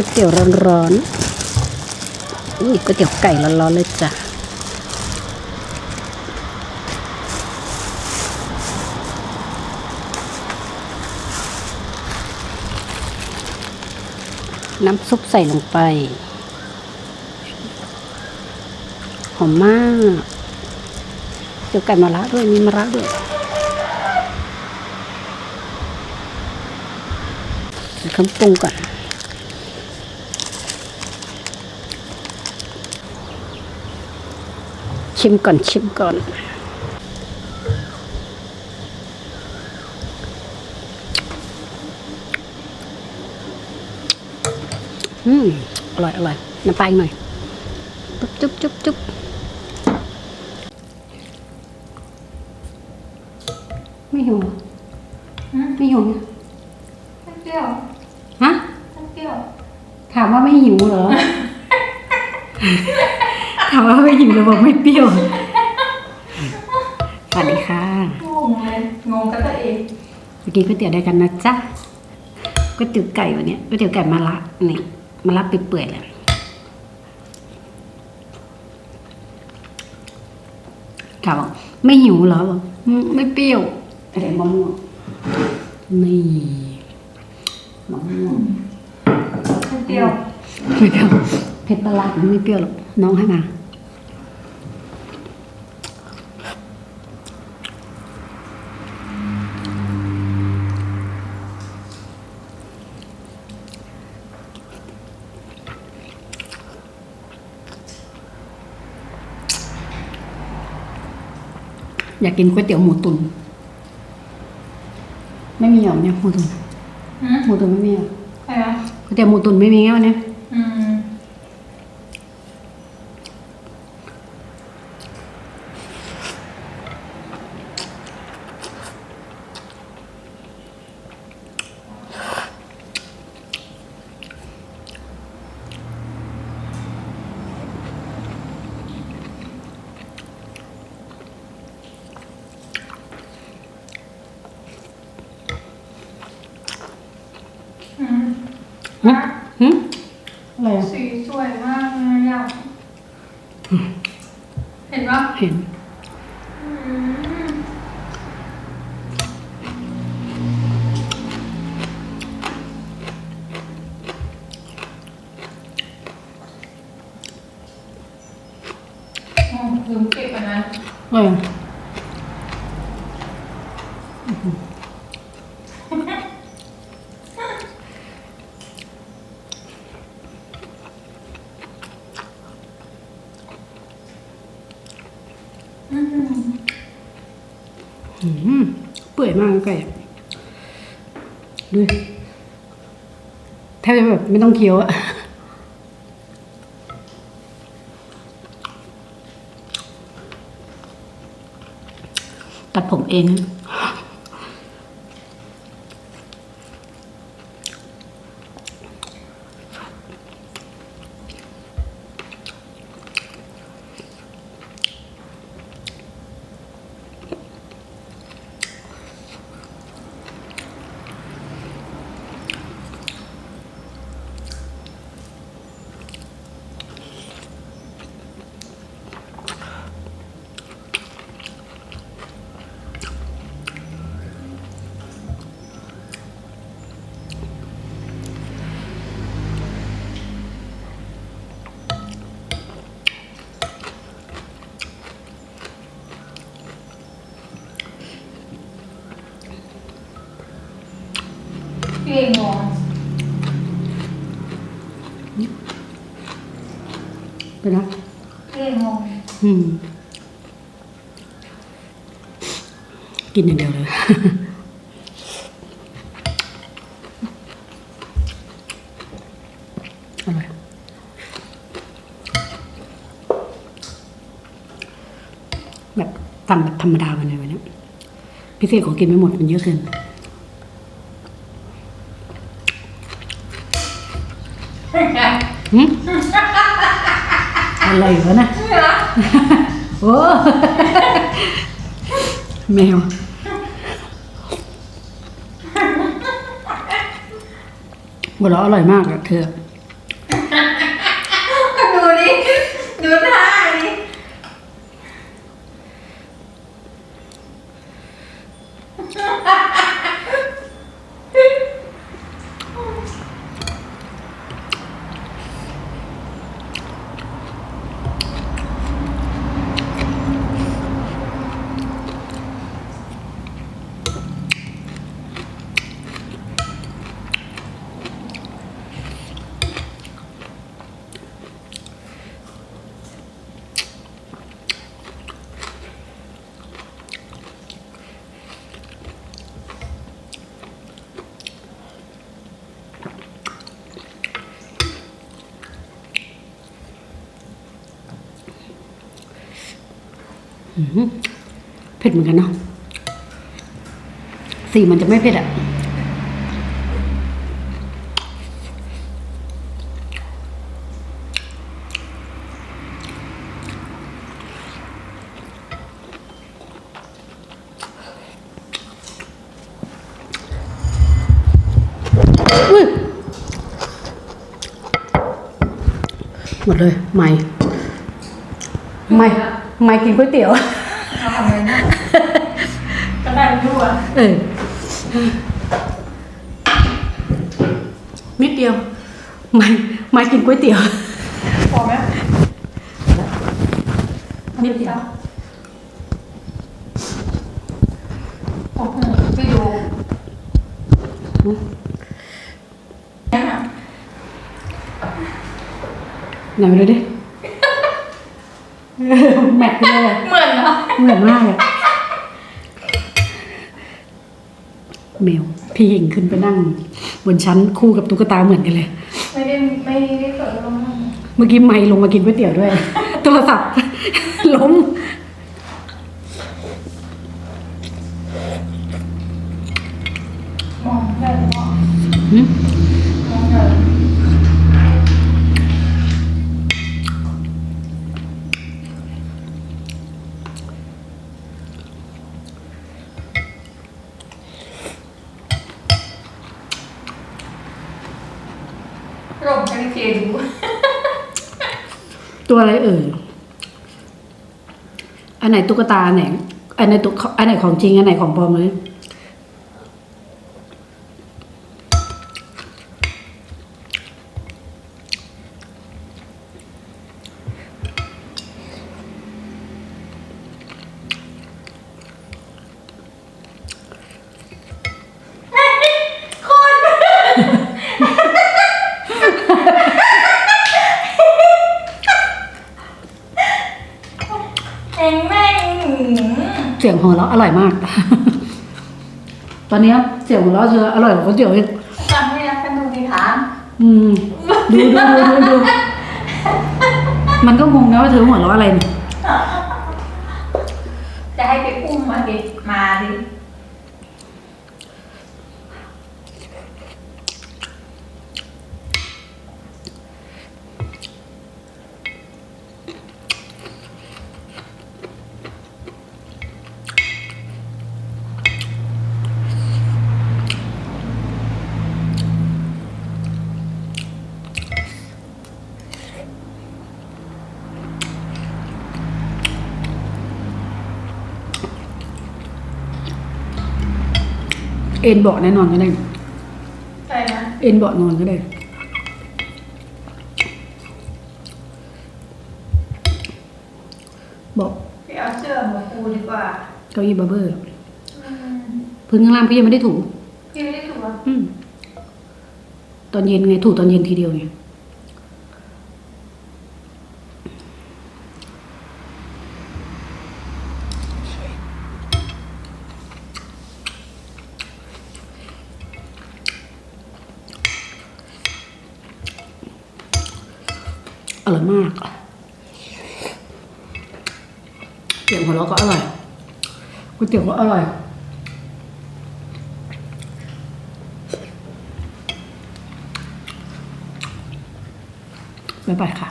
ก๋วยเตี๋ยวร้อนๆนี่ก๋วยเตี๋ยวไก่ร้อนๆเลยจ้ะน้ำซุปใส่ลงไป หอมมากเดี๋ยวไก่มะระด้วย มีมะระด้วยใส่เครื่องปรุงก่อน ชิมก่อนชิมก่อน อืม อร่อย อร่อย น้ำปลาอีกหน่อย จุ๊บจุ๊บจุ๊บจุ๊บไม่หิวเหรอไม่หิวเนี่ยไม่เปรี้ยวฮะไม่เปรี้ยว ถามว่าไม่หิวเหรอ ถามว่าไม่หิวเลยบอกไม่เปรี้ยว สวัสดีค่ะงงเลยงงกับตัวเองเมื่อกี้ก๋วยเตี๋ยวได้กันนะจ๊ะก๋วยเตี๋ยวไก่วันนี้ก๋วยเตี๋ยวไก่มะระนี่มะระเปื่อยๆเลยถามบอกไม่หิวเหรอบอกไม่เปรี้ยวอะไรมะม่วงนี่มะม่วงเปรี้ยวไม่เปรี้ยว เผ็ดปลาร้ามันไม่เปรี้ยวหรอกน้องให้มาอยากกินก๋วยเตี๋ยวหมูตุน ไม่มีหรอเนี่ยหมูตุนหืมหมูตุนไม่มีหรอใครวะก๋วยเตี๋ยวหมูตุนไม่มีไงวันนี้อืม อืม หึหึอะไรอะ สีสวยมากเลยอะเห็นปะ เห็น อืมอ๋อ ลืมเก็บอันนั้นอออืมเปื่อยมากไก่ดูแทบจะแบบไม่ต้องเคี้ยวอะ ตัดผมเอง พี่เองงงไปนะพี่เองงงอืม กินอย่างเดียวเลย อร่อย แบบสั่งแบบธรรมดาไปเลยวันนี้พิเศษของกินไม่หมดมันเยอะเกิน หืมอะไรวะนะโอ้แมวหัวเราะอร่อยมากอะเธอ เผ็ดเหมือนกันเนาะสีมันจะไม่เผ็ดอะอุ๊ยหมดเลยไม่ไม่ ไม่กินก๋วยเตี๋ยวเอาทำไงนะก็ได้ด้วยเออนิดเดียวไม่ไม่กินก๋วยเตี๋ยวพอไหมนิดเดียวโอ้โหไปดูนั่นอะไหนมาดูดิ แมทเลยอะเหมือนเนาะเหมือนมากเลยแมวพี่หญิงขึ้นไปนั่ง บนชั้นคู่กับตุ๊กตาเหมือนกันเลย ไม่ได้ไม่ได้เกิดลงมาเมื่อกี้ไม่ลงมากินก๋วยเตี๋ยวด้วย โทรศัพท์ ล้ม มองได้หรือเปล่าหึ ลงให้เคดูตัวอะไรเอ่ย อันไหนตุ๊กตาอันไหน อันไหนตุ๊กอันไหนของจริง อันไหนของปลอมเลย เองแม่ง เสียงหัวเราะอร่อยมาก ตอนเนี้ยเสียงหัวเราะเธออร่อยกว่าก๋วยเตี๋ยวอีกทำให้รักกันดูดีถามอืมดูดูดูดูดูมันก็งงนะว่าเธอหัวเราะอะไรเนี่ยจะให้ไปอุ้มมาดิมาดิ เอ็นเบาะแน่นอนก็ได้ ใช่นะเอ็นเบาะนอนก็ได้ เบาะไปเอาเสื้อมาปูดีกว่าเก้าอี้บาร์เบอร์อืมพื้นข้างล่างพี่ยังไม่ได้ถู พี่ไม่ได้ถูกอะอืม ตอนเย็นไงถูตอนเย็นทีเดียวไง อร่อยมากเตียงหัวเราก็อร่อยก๋วยเตี๋ยวก็อร่อยบ๊ายบายค่ะ